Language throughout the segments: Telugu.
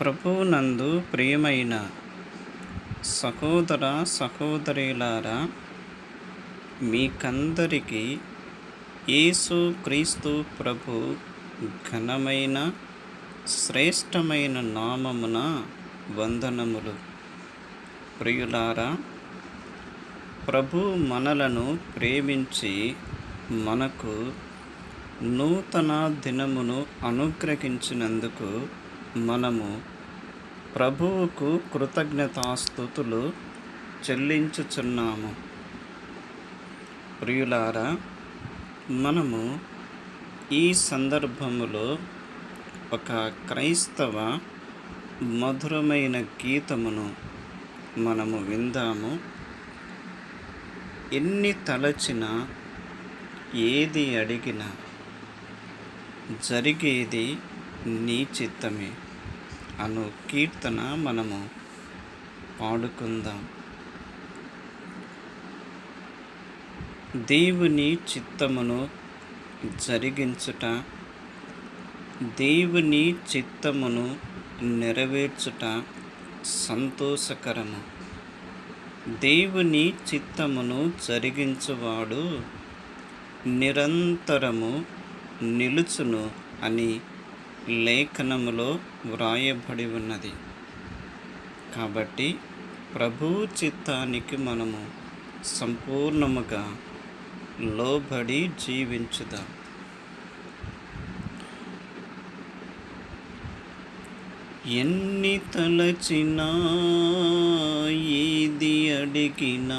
ప్రభువునందు ప్రియమైన సహోదర సహోదరులారా మీకందరికీ యేసు క్రీస్తు ప్రభు ఘనమైన శ్రేష్టమైన నామమున వందనములు. ప్రియులారా ప్రభు మనలను ప్రేమించి మనకు నూతన దినమును అనుగ్రహించినందుకు మనము ప్రభువుకు కృతజ్ఞతాస్థుతులు చెల్లించుచున్నాము. ప్రియులారా మనము ఈ సందర్భములో ఒక క్రైస్తవ మధురమైన గీతమును మనము విందాము. ఎన్ని తలచినా ఏది అడిగినా జరిగేది నీ చిత్తమే అను కీర్తన మనము పాడుకుందాం. దేవుని చిత్తమును జరిగించుట దేవుని చిత్తమును నెరవేర్చుట సంతోషకరము. దేవుని చిత్తమును జరిగించువాడు నిరంతరము నిలుచును అని లేఖనములో వ్రాయబడి ఉన్నది. కాబట్టి ప్రభు చిత్తానికి మనము సంపూర్ణముగా లోబడి జీవించుదాం. ఎన్ని తలచినా ఏది అడిగినా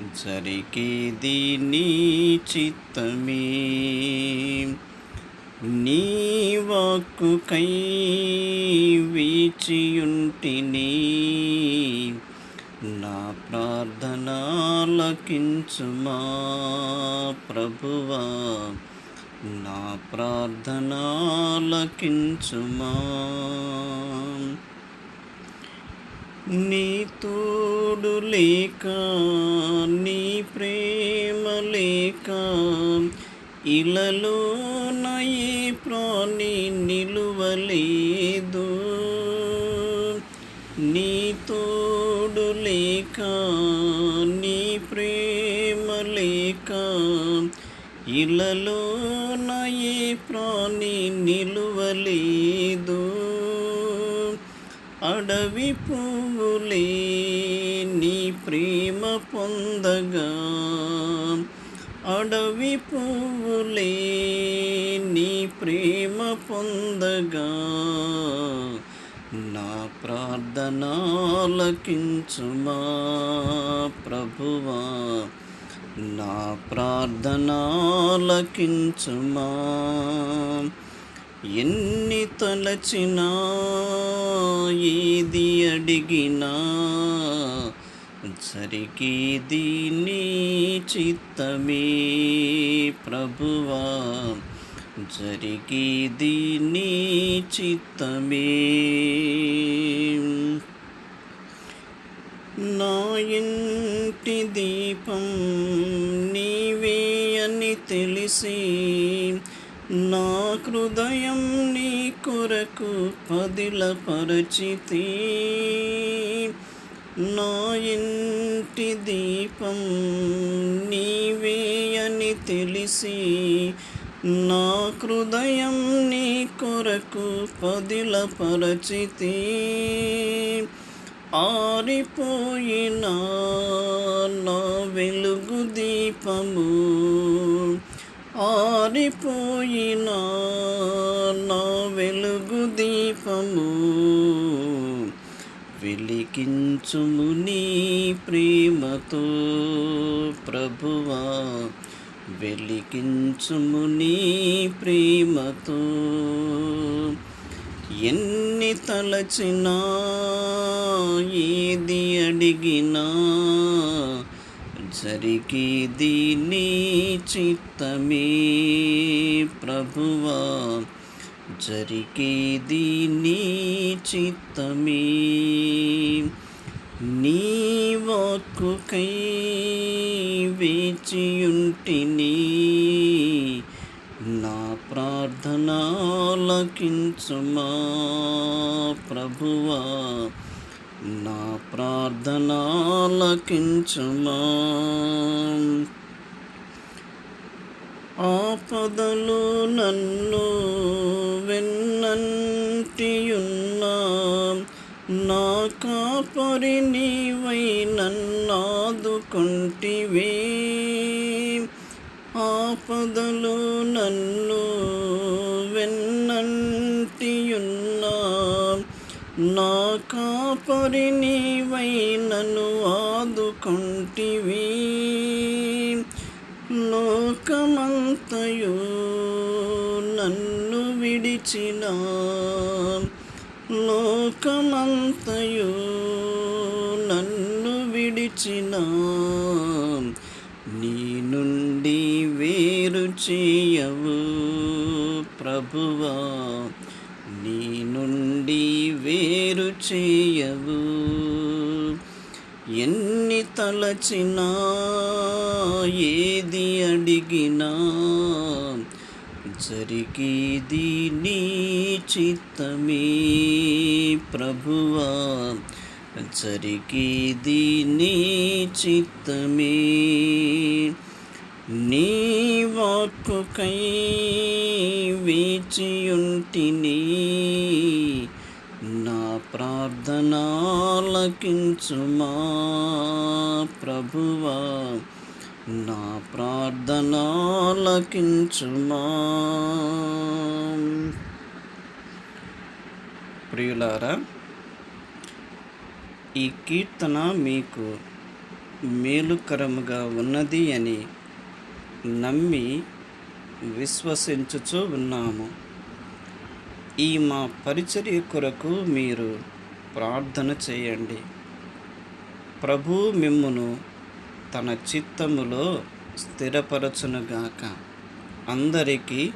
జరిగేది నీ చిత్తమే. నీ వాక్కుకై వీచియుంటిని. నా ప్రార్థనాలకించుమా ప్రభువా. నా ప్రార్థనాలకించుమా నీ తోడు లేక నీ ప్రేమ లేక ఇలలో నయే ప్రాణి నిలువలేదు. నీ తోడు లేక నీ ప్రేమ లేక ఇలలో నయే ప్రాణి నిలువలేదు. అడవి పువ్వులే నీ ప్రేమ పొందగా. అడవి పువ్వులే నీ ప్రేమ పొందగా. నా ప్రార్థనాలకించుమా ప్రభువా. నా ప్రార్థనాలకించుమా. ఎన్ని తలచినా ఏది అడిగినా జరిగేది నీ చిత్తమే ప్రభువా. జరిగేది నీ చిత్తమే. నా ఇంటి దీపం నీవే అని తెలిసి నా హృదయం నీ కొరకు పదిలపరచితి. నా ఇంటి దీపం నీవే అని తెలిసి నా హృదయం నీ కొరకు పదిలపరచితి. ఆరిపోయిన నా వెలుగు దీపము ఆరిపోయిన నా వెలుగు దీపము. వెలిగించుము నీ ప్రేమతో ప్రభువా. వెలిగించుము నీ ప్రేమతో. ఎన్ని తలచినా ఏది అడిగినా జరిగేది నీ చిత్తమే ప్రభువా. జరిగేది నీ చిత్తమే నీ వాక్కుకై వేచియుంటిని. నా ప్రార్థనాలకించుమా ప్రభువా. నా ప్రార్థనాలకించుమా? ఆపదలు నన్ను వెన్నంటియున్నా నా కాపరి నీవై నన్నాదుకుంటివే. ఆపదలు నన్ను నా కాపరి నీవై నన్ను ఆదుకుంటివి. లోకమంతయు నన్ను విడిచిన. లోకమంతయు నన్ను విడిచిన. నీ నుండి వేరు చేయవు ప్రభువా. వేరు చేయవు ఎన్ని తలచినా ఏది అడిగినా జరిగేది నీ చిత్తమే ప్రభువా. జరిగేది నీ చిత్తమే నీ వాక్కుకై వేచియుంటిని. ప్రార్థనాలకించుమా ప్రభువా. నా ప్రార్థనాలకించుమా. ప్రియులారా ఈ కీర్తన మీకు మేలుకరముగా ఉన్నది అని నమ్మి విశ్వసించుచూ ఉన్నాము. ఈ మా పరిచర్య కొరకు మీరు ప్రార్థన చేయండి. ప్రభు మిమ్మును తన చిత్తములో స్థిరపరచునుగాక. అందరికీ